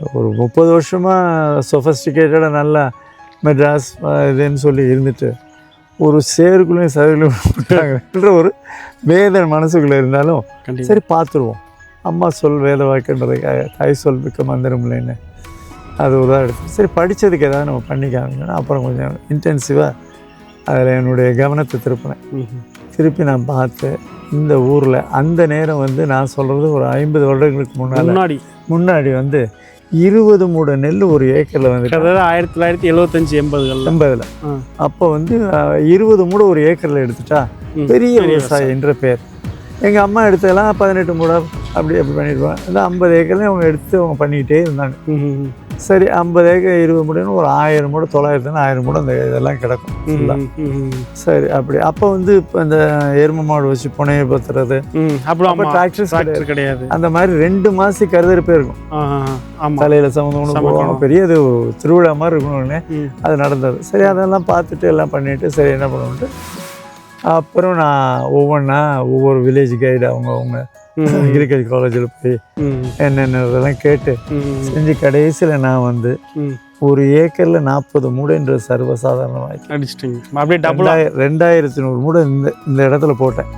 ஒரு முப்பது வருஷமாக சொஃபஸ்டிகேட்டடாக நல்லா மெட்ராஸ் இதுன்னு சொல்லி இருந்துட்டு ஒரு சேருக்குள்ளேயும் சதுக்குள்ளேயும் ஒரு வேதனை மனசுக்குள்ளே இருந்தாலும் சரி பார்த்துருவோம். அம்மா சொல் வேத வாக்குன்றதுக்காக தாய் சொல் மிக்க மந்திரம் இல்லைன்னு அது ஒரு இதாக எடுத்து சரி படித்ததுக்கு ஏதாவது நம்ம பண்ணி காமிக்கணும் அப்புறம் கொஞ்சம் இன்டென்சிவாக அதில் என்னுடைய கவனத்தை திருப்பினேன். திருப்பி நான் பார்த்து இந்த ஊரில் அந்த நேரம் வந்து நான் சொல்கிறது ஒரு ஐம்பது வருடங்களுக்கு முன்னாடி. முன்னாடி வந்து இருபது மூட நெல் ஒரு ஏக்கரில் வந்து அதாவது ஆயிரத்தி தொள்ளாயிரத்தி எழுபத்தஞ்சு எண்பதுகளில். எண்பதில். அப்போ வந்து இருபது மூட ஒரு ஏக்கரில் எடுத்துட்டா பெரிய விவசாயி. என்ற பேர். எங்கள் அம்மா எடுத்ததெல்லாம் பதினெட்டு மூட அப்படி அப்படி பண்ணிடுவாங்க இந்த ஐம்பது ஏக்கர்லையும் அவங்க எடுத்து அவங்க பண்ணிக்கிட்டே இருந்தாங்க. சரி ஐம்பது ஏக்கர் இருபது மூடைன்னு ஒரு ஆயிரம் மூட தொள்ளாயிரத்துன்னு ஆயிரம் மூட அந்த இதெல்லாம் கிடக்கும். சரி அப்படி. அப்போ வந்து இப்போ இந்த எரும மாடு வச்சு புனையை பத்துறது. அப்போ டிராக்டர்ஸ் கிடையாது. அந்த மாதிரி ரெண்டு மாதத்துக்கு கருதறுப்பே இருக்கும். தலையில் சம்மந்தம். போவாங்க பெரிய அது ஒரு திருவிழா மாதிரி இருக்கணும்னே அது நடந்தது. சரி அதெல்லாம் பார்த்துட்டு எல்லாம் பண்ணிட்டு சரி என்ன பண்ணுவோன்ட்டு அப்புறம் நான் ஒவ்வொன்றா ஒவ்வொரு வில்லேஜ் கைடு அவங்க அவங்க அக்ரிகல்ச்சர் காலேஜில் போய் ம், என்னென்ன இதெல்லாம் கேட்டு செஞ்சு கடைசியில் நான் வந்து. ஒரு ஏக்கரில் நாற்பது மூடைன்ற சர்வசாதாரணமாக அடிச்சிட்டீங்க. அப்படியே டபுளா ரெண்டாயிரத்தி நூறு மூடை இந்த இந்த இடத்துல போட்டேன்.